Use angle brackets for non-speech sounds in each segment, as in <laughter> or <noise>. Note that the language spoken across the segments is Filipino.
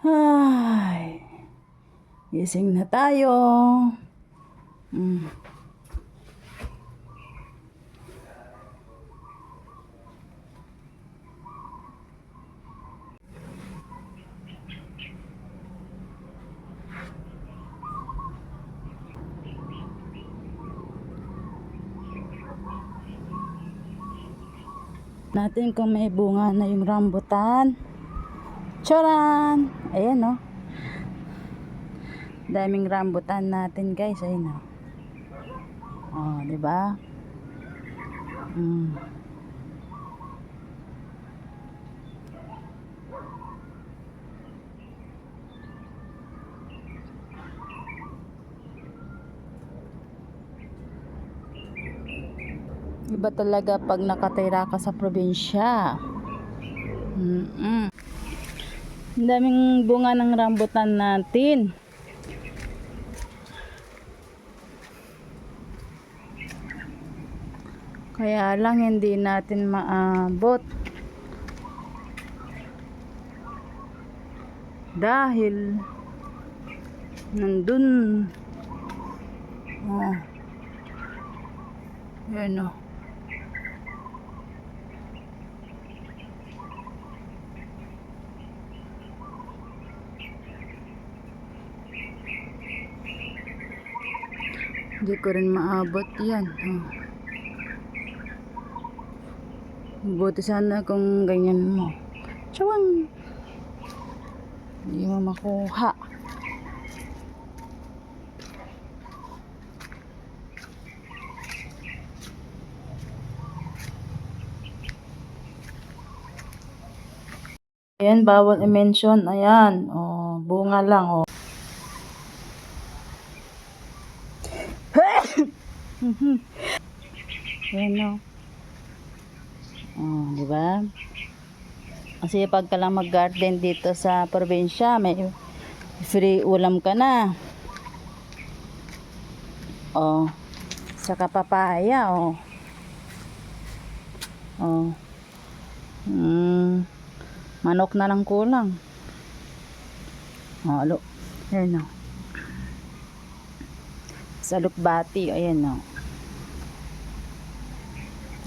Ay, gising na tayo. Mm. natin kung may bunga na yung rambutan. Charan! Ayan, no? Daming rambutan natin, guys. Ayan, no? Oh, di ba? Mm. Iba talaga pag nakatira ka sa probinsya. Mm-mm. Ang daming bunga ng rambutan natin. Kaya lang hindi natin maabot. Dahil nandun. Oh. Yan oh. Hindi ko rin maabot yan. Oh. Buti sana kung ganyan mo. Tsawang. Hindi mo makuha. Ayan, bawal i-mention. Ayan, oh, bunga lang, oh. <laughs> Ayan, oh. Oh, di ba? Kasi pagka lang mag-garden dito sa probinsya, may free ulam ka na. Oh. Saka papaya, oh. Oh. Mm. Manok na lang kulang. Oh, alo. Ayan, oh. Sa lukbati, ayan, oh.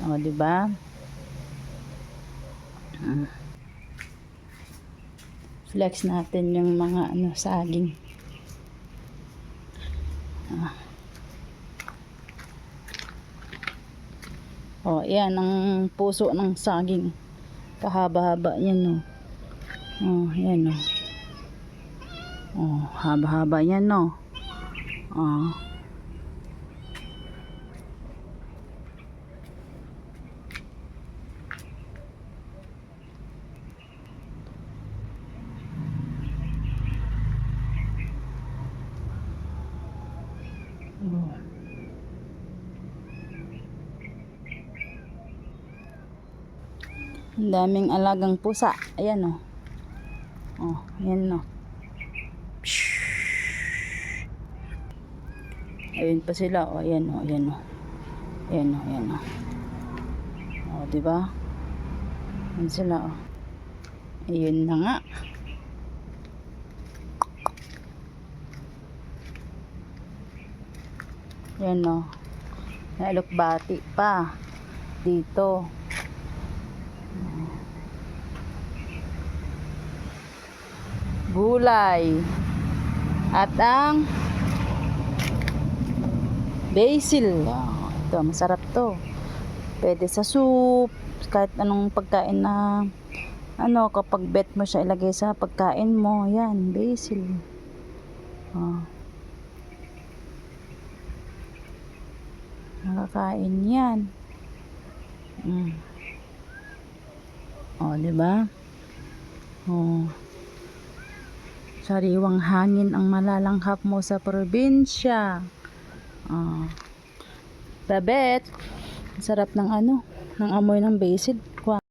Oh, di ba? Ah. Flex natin yung mga ano saging. Ah. Oh, yan ang puso ng saging. Kahaba-haba yan, oh. Oh, yan, oh. Oh, haba-haba yan. Oh. Oh. Ang daming alagang pusa. Ayan o. Oh. oh, ayan o. Ayun pa sila. O, oh, ayan o, ayan o. Ayan o, ayan o. O, oh, diba? Ayan sila o. Ayun na nga. Yan o. Nalukbati pa. Dito. Gulay. At ang basil. Oh, ito, masarap to. Pwede sa soup. Kahit anong pagkain na ano, kapag bet mo siya ilagay sa pagkain mo. Yan, basil. Oh. Nakakain yan. Mm. O, di ba? O. Sariwang hangin ang malalanghap mo sa probinsya. O. Babet. Sarap ng ano, ng amoy ng basil. Kwa.